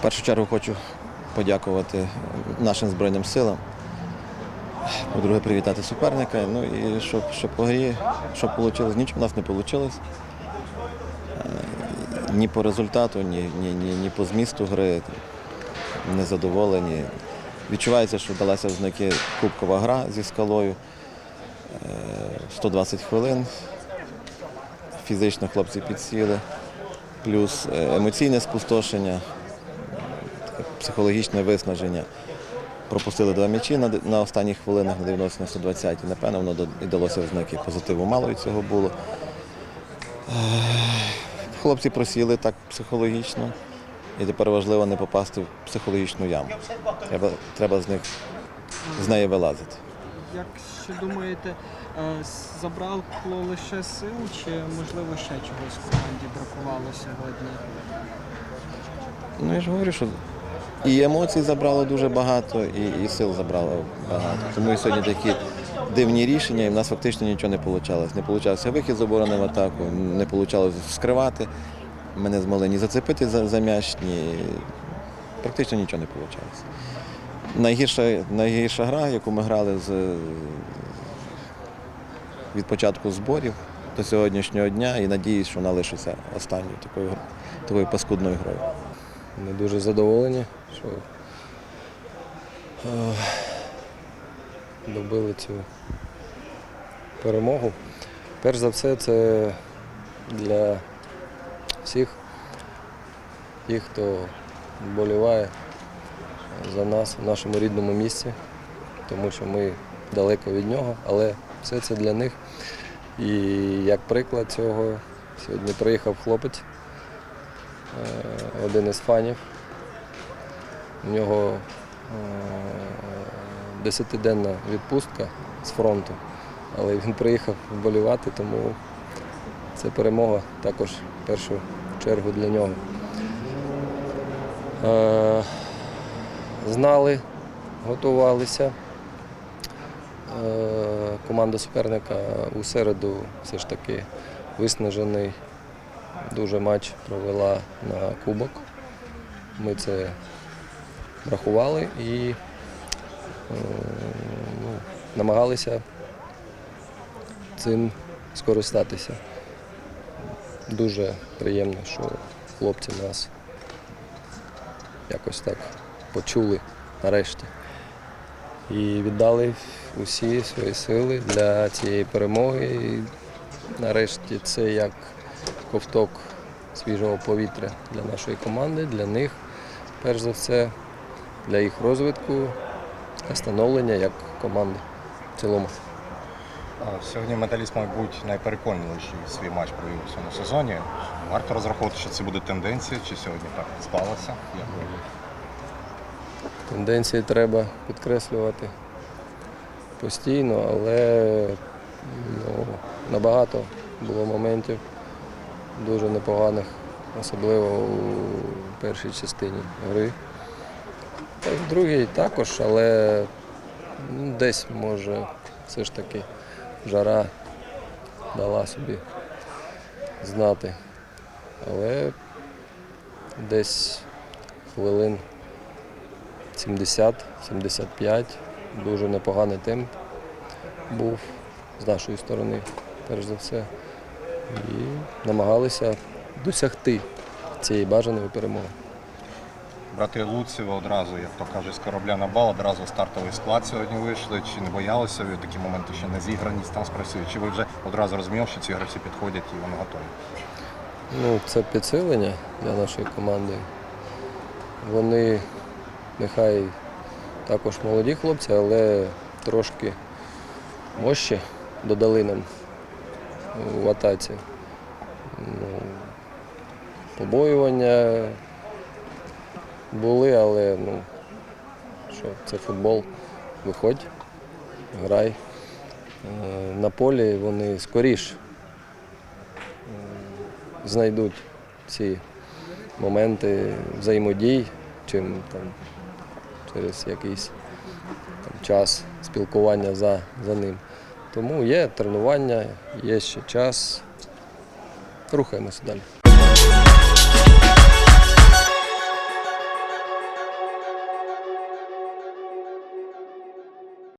В першу чергу хочу подякувати нашим Збройним силам. По-друге, привітати суперника. Ну і щоб, щоб по грі, щоб вийшло, нічого в нас не вийшло. Ні по результату, ні, ні, ні, ні по змісту гри. Незадоволені. Відчувається, що далася в знаки кубкова гра зі скалою. Е, 120 хвилин. Фізично хлопці підсіли, плюс е, емоційне спустошення, психологічне виснаження. Пропустили два м'ячі на, на останніх хвилинах на 90 120 і напевно воно і далося знаки. Позитиву мало від цього було. Хлопці просіли так психологічно, і тепер важливо не попасти в психологічну яму. Треба, треба з них з неї вилазити. Як що думаєте, е, забрало лише сил, чи можливо ще чогось в команді бракувало сьогодні? Ну я ж говорю, що і емоцій забрало дуже багато, і, і сил забрало багато. Тому і сьогодні такі дивні рішення, і в нас фактично нічого не вийшло. Не вийшов вихід з оборони в атаку, не вийшло скривати. Ми не змогли ні зацепити за, за м'яч, ні практично нічого не вийшло. Найгірша, найгірша гра, яку ми грали з, від початку зборів до сьогоднішнього дня, і надіюсь, що вона лишиться останньою такою, такою паскудною грою. Ми дуже задоволені, що е, добили цю перемогу. Перш за все, це для всіх тих, хто вболіває за нас в нашому рідному місці, тому що ми далеко від нього, але все це для них. І як приклад цього, сьогодні приїхав хлопець один із фанів. У нього е, десятиденна відпустка з фронту, але він приїхав вболівати, тому це перемога також в першу чергу для нього. Е, Знали, готувалися. Е, Команда суперника у середу все ж таки виснажений дуже матч провела на кубок. Ми це врахували і е, ну, намагалися цим скористатися. Дуже приємно, що хлопці нас якось так почули нарешті. І віддали усі свої сили для цієї перемоги. І нарешті це як ковток свіжого повітря для нашої команди, для них, перш за все, для їх розвитку та становлення як команди в цілому. Сьогодні металіст, мабуть, найпереконливіший свій матч провів у цьому сезоні. Варто розраховувати, що це буде тенденція, чи сьогодні так склалося. Як? Тенденції треба підкреслювати постійно, але ну, набагато було моментів дуже непоганих, особливо у першій частині гри. Та в другій також, але ну, десь може все ж таки жара дала собі знати. Але десь хвилин 70-75. Дуже непоганий темп був з нашої сторони, перш за все. І намагалися досягти цієї бажаної перемоги. Брати Луцева одразу, як то кажуть, з корабля на бал, одразу стартовий склад сьогодні вийшли. Чи не боялися ви такі моменти, що не зіграність там спрацює? Чи ви вже одразу розуміли, що ці гравці підходять і вони готові? Ну, це підсилення для нашої команди. Вони нехай також молоді хлопці, але трошки мощі додали нам в атаці. Ну, побоювання були, але ну, що, це футбол. Виходь, грай. Е, На полі вони скоріш знайдуть ці моменти взаємодій, чим там, через якийсь там, час спілкування за, за ним. Тому є тренування, є ще час. Рухаємося далі.